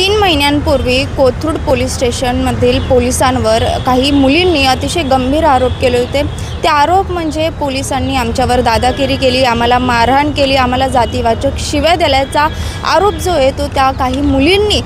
तीन महिन्यांपूर्वी कोथरूड पोलीस स्टेशनमधील पोलिसांवर काही मुलींनी अतिशय गंभीर आरोप केले होते. ते आरोप म्हणजे पोलिसांनी आमच्यावर दादागिरी केली आम्हाला मारहाण केली आम्हाला जातीवाचक शिव्या दिल्याचा आरोप जो आहे तो त्या काही मुलींनी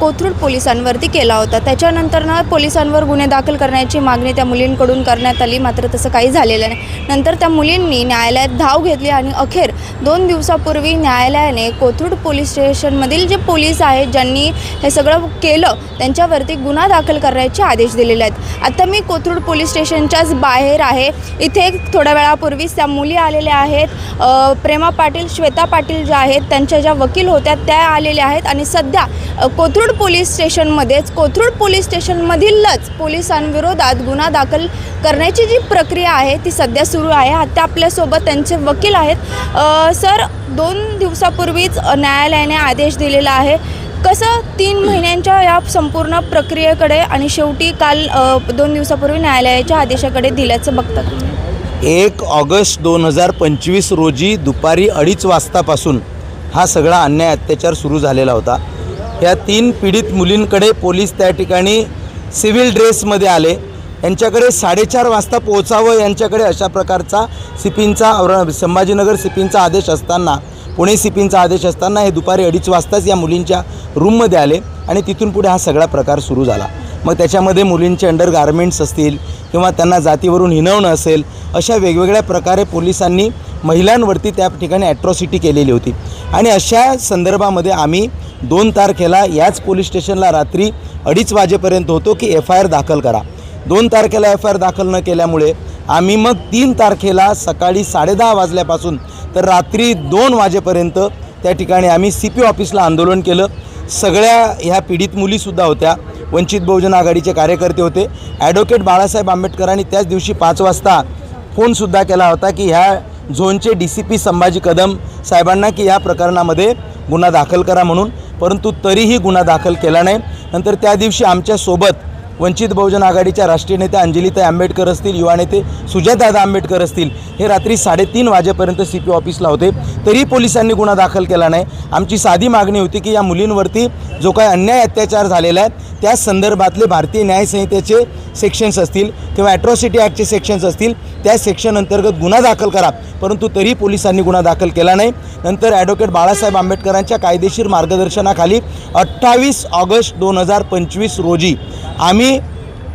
कोथरूड पोलिसांवरती केला होता. त्याच्यानंतर ना पोलिसांवर गुन्हे दाखल करण्याची मागणी त्या मुलींकडून करण्यात आली. मात्र तसं काही झालेलं नाही. नंतर त्या मुलींनी न्यायालयात धाव घेतली आणि अखेर दोन दिवसापूर्वी न्यायालयाने कोथरूड पोलीस स्टेशनमधील जे पोलीस आहेत ज्यांनी हे सगळं केलं त्यांच्यावरती गुन्हा दाखल करण्याचे आदेश दिलेले आहेत. आता मी कोथरूड पोलीस स्टेशनच्याच बाहेर आहे. इथे थोड्या वेळापूर्वीच त्या मुली आलेल्या आहेत. प्रेमा पाटील श्वेता पाटील ज्या आहेत त्यांच्या ज्या वकील होत्या त्या आलेल्या आहेत. आणि सध्या कोथरूड पोलीस स्टेशनमध्येच कोथरूड पोलीस स्टेशनमधीलच पोलिसांविरोधात गुन्हा दाखल करण्याची जी प्रक्रिया आहे ती सध्या सुरू आहे. आता आपल्यासोबत त्यांचे वकील आहेत. सर दोन दिवसापूर्वीच न्यायालयाने आदेश दिलेला आहे. कसं तीन महिन्यांच्या या संपूर्ण प्रक्रियेकडे आणि शेवटी काल दोन दिवसापूर्वी न्यायालयाच्या आदेशाकडे दिल्याचं बघतात एक ऑगस्ट दोन हजार पंचवीस रोजी दुपारी अडीच वाजतापासून हा सगळा अन्याय अत्याचार सुरू झालेला होता. या तीन पीडित मुलींकडे पोलीस त्या ठिकाणी सिव्हिल ड्रेसमध्ये आले. यांच्याकडे साडेचार वाजता पोहोचावं यांच्याकडे अशा प्रकारचा सिपींचा औरंग संभाजीनगर सिपींचा आदेश असताना पुणे सिपींचा आदेश असताना हे दुपारी अडीच वाजताच या मुलींच्या रूममध्ये आले आणि तिथून पुढे हा सगळा प्रकार सुरू झाला. मग त्याच्यामध्ये मुलींचे अंडर गार्मेंट्स असतील किंवा त्यांना जातीवरून हिनवणं असेल अशा वेगवेगळ्या प्रकारे पोलिसांनी महिलांवरती त्या ठिकाणी ॲट्रॉसिटी केलेली होती. आणि अशा संदर्भामध्ये आम्ही दोन तारखेला याच पोलीस स्टेशनला रात्री अडीच वाजेपर्यंत होतो की एफ आय आर दाखल करा. दोन तारखेला एफ आय आर दाखल न केल्यामुळे आम्ही मग तीन तारखेला सकाळी साडेदहा वाजल्यापासून तर रात्री दोन वाजेपर्यंत त्या ठिकाणी आम्ही सी पी ऑफिसला आंदोलन केलं. सगळ्या ह्या पीडित मुलीसुद्धा होत्या. वंचित बहुजन आघाडीचे कार्यकर्ते होते. ॲडव्होकेट बाळासाहेब आंबेडकरांनी त्याच दिवशी पाच वाजता फोनसुद्धा केला होता की ह्या झोनचे D C P Sambhaji Kadam साहेबांना की या प्रकरणामध्ये गुन्हा दाखल करा म्हणून. परंतु तरीही गुन्हा दाखल केला नाही. नंतर त्या दिवशी आमच्यासोबत वंचित बहुजन आघाडीच्या राष्ट्रीय नेत्या अंजलीताई आंबेडकर असतील युवा नेते सुजातदादा आंबेडकर असतील हे रात्री साडेतीन वाजेपर्यंत सी पी ऑफिसला होते. तरी पोलिसांनी गुन्हा दाखल केला नाही. आमची साधी मागणी होती की या मुलींवरती जो काही अन्याय अत्याचार झालेला आहे त्या संदर्भातले भारतीय न्यायसंहितेचे सेक्शन्स असतील किंवा ॲट्रॉसिटी ॲक्टचे सेक्शन्स असतील त्या सेक्शन अंतर्गत गुन्हा दाखल करा. परंतु तरी पोलिसांनी गुन्हा दाखल केला नाही. नंतर ॲडव्होकेट बाळासाहेब आंबेडकरांच्या कायदेशीर मार्गदर्शनाखाली अठ्ठावीस ऑगस्ट दोन हजार पंचवीस रोजी आम्ही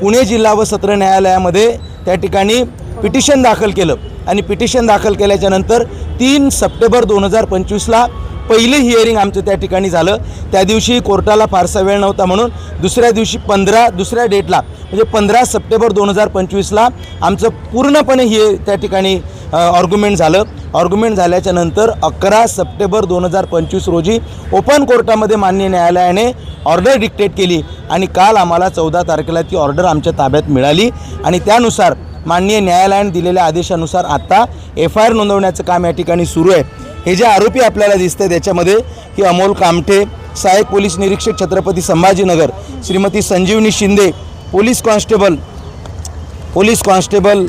पुणे जिल्हा व सत्र न्यायालयामध्ये त्या ठिकाणी पिटिशन दाखल केलं. आणि पिटिशन दाखल केल्याच्यानंतर तीन सप्टेंबर दोन हजार पंचवीसला पहिलं हिअरिंग आमचं त्या ठिकाणी झालं. त्या दिवशी कोर्टाला फारसा वेळ नव्हता म्हणून दुसऱ्या दिवशी पंधरा दुसऱ्या डेटला म्हणजे पंधरा सप्टेंबर दोन हजार पंचवीसला आमचं पूर्णपणे हे त्या ठिकाणी ऑर्ग्युमेंट झालं. ऑर्ग्युमेंट झाल्याच्यानंतर अकरा सप्टेंबर दोन हजार पंचवीस रोजी ओपन कोर्टामध्ये मान्य न्यायालयाने ऑर्डर डिक्टेट केली आणि काल आम्हाला चौदा तारखेला ती ऑर्डर आमच्या ताब्यात मिळाली आणि त्यानुसार माननीय न्यायालयाने दिलेल्या आदेशानुसार आत्ता एफ आय आर नोंदवण्याचं काम या ठिकाणी सुरू आहे. हे जे आरोपी आपल्याला दिसत आहे त्याच्यामध्ये की अमोल कामठे सहाय्यक पोलीस निरीक्षक Chhatrapati Sambhajinagar Shrimati Sanjivani Shinde police constable police constable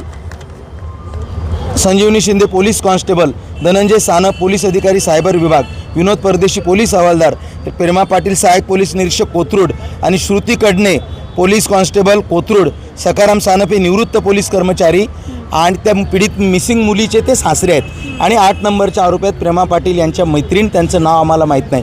Sanjivani Shinde police constable Dhananjay Sanap police अधिकारी सायबर विभाग विनोद परदेशी पोलीस हवालदार प्रेमा पाटील सहाय्यक पोलीस निरीक्षक कोथरूड आणि श्रुती कडणे पोलीस कॉन्स्टेबल कोथरूड. सकाराम सानप हे निवृत्त पोलीस कर्मचारी आणि त्या पीडित मिसिंग मुलीचे ते सासरे आहेत. आणि आठ नंबरच्या आरोपी आहेत प्रेमा पाटील यांच्या मैत्रीण त्यांचं नाव आम्हाला माहीत नाही.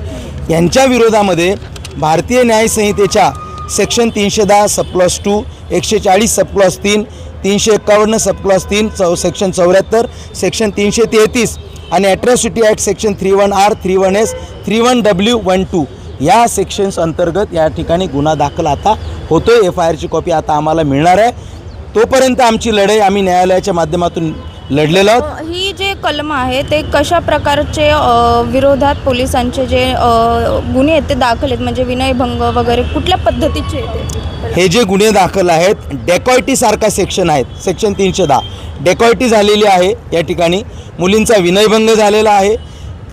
यांच्या विरोधामध्ये भारतीय न्यायसंहितेच्या सेक्शन तीनशे दहा सबक्लॉस टू एकशे चाळीस सबक्लॉस तीन तीनशे एक्कावन्न सबक्लॉस तीन चौ सेक्शन चौऱ्याहत्तर सेक्शन तीनशे तेहतीस आणि atrocity act section three one R three one S three one W one two या सेक्शन्स अंतर्गत या ठिकाणी गुन्हा दाखल आता होतोय. एफ आय आरची कॉपी आता आम्हाला मिळणार आहे. तोपर्यंत आमची लढाई आम्ही न्यायालयाच्या माध्यमातून लढलेलो आहोत. ही जे कलम आहे ते कशा प्रकारचे अ, विरोधात पोलिसांचे जे अ, गुन्हे आहेत ते दाखल आहेत? म्हणजे विनयभंग वगैरे कुठल्या पद्धतीचे आहेत ते? हे जे गुन्हे दाखल आहेत डेकॉयटी सारखा सेक्शन आहेत सेक्शन तीनशे दहा. डेकॉयटी झालेली आहे या ठिकाणी. मुलींचा विनयभंग झालेला आहे.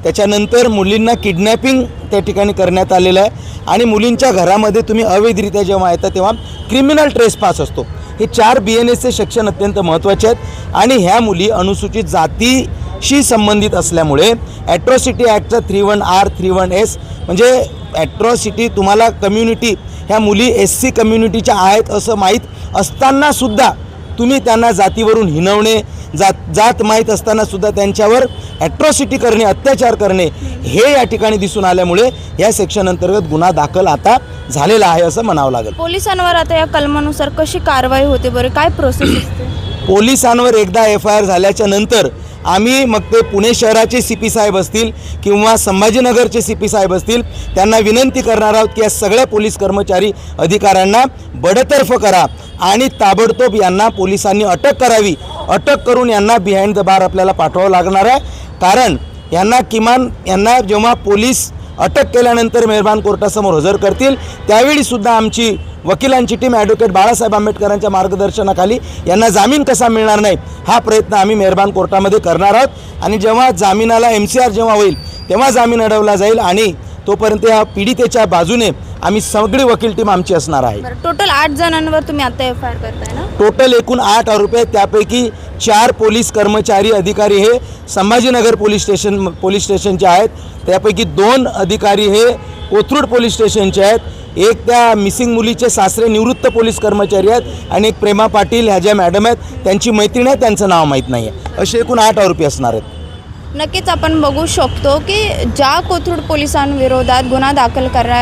त्याच्यानंतर मुलींना किडनॅपिंग त्या ठिकाणी करण्यात आलेलं आहे. आणि मुलींच्या घरामध्ये तुम्ही अवैधरित्या जेव्हा येता तेव्हा क्रिमिनल ट्रेस पास असतो. हे चार बी एन एसचे शिक्षण अत्यंत महत्त्वाचे आहेत. आणि ह्या मुली अनुसूचित जातीशी संबंधित असल्यामुळे atrocity ॲक्टचा three one R three one S म्हणजे ॲट्रॉसिटी तुम्हाला कम्युनिटी ह्या मुली एस सी कम्युनिटीच्या आहेत असं माहीत असतानासुद्धा तुम्ही त्यांना जातीवरून हिनवणे जात जात माहीत असतानासुद्धा त्यांच्यावर ॲट्रॉसिटी करणे अत्याचार करणे हे या ठिकाणी दिसून आल्यामुळे या सेक्शन अंतर्गत गुन्हा दाखल आता झालेला आहे असं म्हणावं लागेल. पोलिसांवर आता या कलमानुसार कशी कारवाई होते बरं? काय प्रोसेस पोलिसांवर एकदा एफ आय आर झाल्याच्यानंतर आम्ही मग ते पुणे शहराचे सी पी साहेब असतील किंवा संभाजीनगरचे सी पी साहेब असतील त्यांना विनंती करणार आहोत की या सगळ्या पोलीस कर्मचारी अधिकाऱ्यांना बडतर्फ करा आणि ताबडतोब यांना पोलिसांनी अटक करावी. अटक करून यांना बिहाइंड द बार आपल्याला पाठवावं लागणार आहे. कारण यांना किमान यांना जेव्हा पोलीस अटक केल्यानंतर मेहरबान कोर्टासमोर हजर करतील त्यावेळीसुद्धा आमची वकिलांची टीम ॲडव्होकेट बाळासाहेब आंबेडकरांच्या मार्गदर्शनाखाली यांना जामीन कसा मिळणार नाही हा प्रयत्न आम्ही मेहरबान कोर्टामध्ये करणार आहोत. आणि जेव्हा जामिनाला एम सी आर जेव्हा होईल तेव्हा जामीन अडवला जाईल आणि तोपर्यंत या पीडितेच्या बाजूने आम्ही सगळी वकील टीम आमची असणार आहे. टोटल आठ जणांवर तुम्ही आता एफ आय आर करताय ना? टोटल एकूण आठ आरोपी आहेत त्यापैकी चार पोलीस कर्मचारी अधिकारी हे संभाजीनगर पोलीस स्टेशन पोलीस स्टेशनचे आहेत. त्यापैकी दोन अधिकारी हे कोथरूड पोलीस स्टेशनचे आहेत. एक त्या मिसिंग मुलीचे सासरे निवृत्त पोलीस कर्मचारी आहेत आणि एक प्रेमा पाटील ह्या ज्या मॅडम आहेत त्यांची मैत्रीण आहे त्यांचं नाव माहीत नाही आहे असे एकूण आठ आरोपी असणार आहेत. नक्कीच आपण बघू शकतो की ज्या कोथरूड पोलिसांविरोधात गुन्हा दाखल करा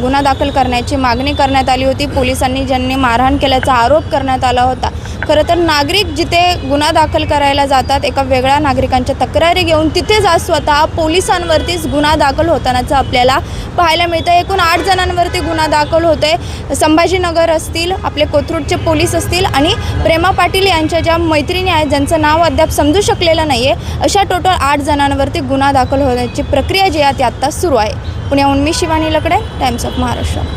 गुन्हा दाखल करण्याची मागणी करण्यात आली होती पोलिसांनी ज्यांनी मारहाण केल्याचा आरोप करण्यात आला होता. खरं तर नागरिक जिथे गुन्हा दाखल करायला जातात एका वेगळ्या नागरिकांच्या तक्रारी घेऊन तिथेच आज स्वतः पोलिसांवरतीच गुन्हा दाखल होतानाचं आपल्याला पाहायला मिळतं. एकूण आठ जणांवरती गुन्हा दाखल होते संभाजीनगर असतील आपले कोथरूडचे पोलीस असतील आणि प्रेमा पाटील यांच्या ज्या मैत्रिणी आहेत ज्यांचं नाव अद्याप समजू शकलेलं नाही आहे अशा टोटल आठ जणांवरती गुन्हा दाखल होण्याची प्रक्रिया जी आहे ती आत्ता सुरू आहे. पुण्याहून मी शिवानी लकडे टाइम्स ऑफ महाराष्ट्र